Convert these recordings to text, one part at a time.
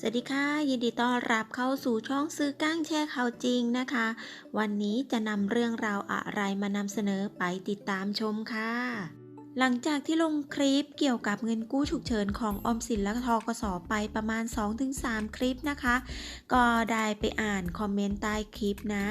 สวัสดีค่ะ ยินดีต้อนรับเข้าสู่ช่องซื้อก้างแช่ข่าวจริงนะคะ วันนี้จะนำเรื่องราวอะไรมานำเสนอไปติดตามชมค่ะ หลังจากที่ลงคลิปเกี่ยวกับเงินกู้ฉุกเฉินของออมสินและทกสไปประมาณ 2-3 คลิปนะคะ ก็ได้ไปอ่านคอมเมนต์ใต้คลิปนะ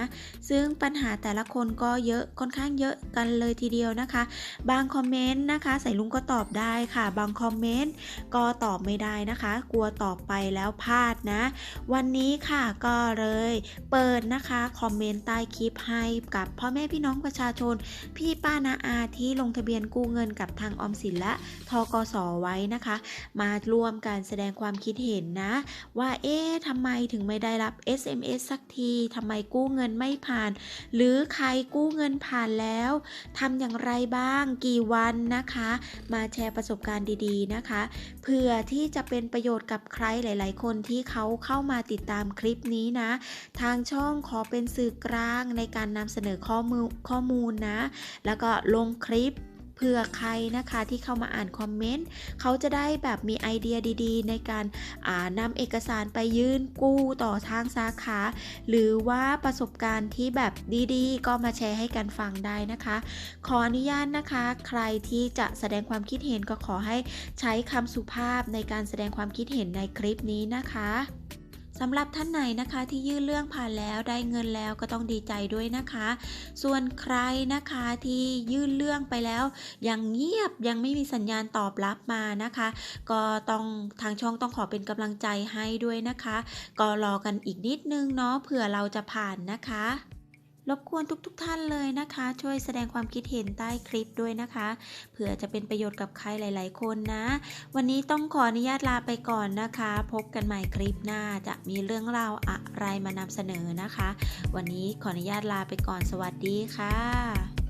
ซึ่งปัญหาแต่ละคนก็เยอะค่อนข้างเยอะกันเลยทีเดียวนะคะ บางคอมเมนต์นะคะใส่ลุงก็ตอบได้ค่ะ บางคอมเมนต์ก็ตอบไม่ได้นะคะ กลัวตอบไปแล้วพลาดนะ วันนี้ค่ะก็เลยเปิดนะคะคอมเมนต์ใต้คลิปให้กับพ่อแม่พี่น้องประชาชน พี่ป้านาอาที่ลงทะเบียนกู้เงินกับทางออมสินและทกสไว้นะคะ มาร่วมการแสดงความคิดเห็นนะ ว่าเอ๊ะทำไมถึงไม่ได้รับ SMS สักทีทำไมกู้เงินไม่ผ่าน หรือใครกู้เงินผ่านแล้วทำอย่างไรบ้างกี่วันนะคะ มาแชร์ประสบการณ์ดีๆนะคะเพื่อที่จะเป็นประโยชน์กับใครหลาย ๆ คนที่เขาเข้ามาติดตามคลิปนี้นะ ทางช่องขอเป็นสื่อกลางในการนำเสนอข้อมูลข้อมูลนะ แล้วก็ลงคลิป เพื่อใครนะคะที่เข้ามาอ่านคอมเมนต์เขาจะได้แบบมีไอเดียดีๆ ในการานำเอกสารไปยื่นกู้ต่อทางสาขา หรือว่าประสบการณ์ที่แบบดีๆ ก็มาแชร์ให้กันฟังได้นะคะ ขออนุญาตนะคะ ใครที่จะแสดงความคิดเห็นก็ขอให้ใช้คำสุภาพในการแสดงความคิดเห็นในคลิปนี้นะคะ สำหรับท่านไหนนะคะที่ยื่นเรื่องผ่านแล้วได้เงินแล้วก็ต้องดีใจด้วยนะคะ ส่วนใครนะคะที่ยื่นเรื่องไปแล้ว ยังเงียบยังไม่มีสัญญาณตอบรับมานะคะ ก็ต้องทางช่องต้องขอเป็นกำลังใจให้ด้วยนะคะ ก็รอกันอีกนิดนึงเนาะเผื่อเราจะผ่านนะคะ รบกวนทุกๆทท่านเลยนะคะ ช่วยแสดงความคิดเห็นใต้คลิปด้วยนะคะเผื่อจะเป็นประโยชน์กับใครหลาย ๆ คนนะ วันนี้ต้องขออนุญาตลาไปก่อนนะคะ พบกันใหม่คลิปหน้าจะมีเรื่องราวอะไรมานำเสนอนะคะ วันนี้ขออนุญาตลาไปก่อนสวัสดีค่ะ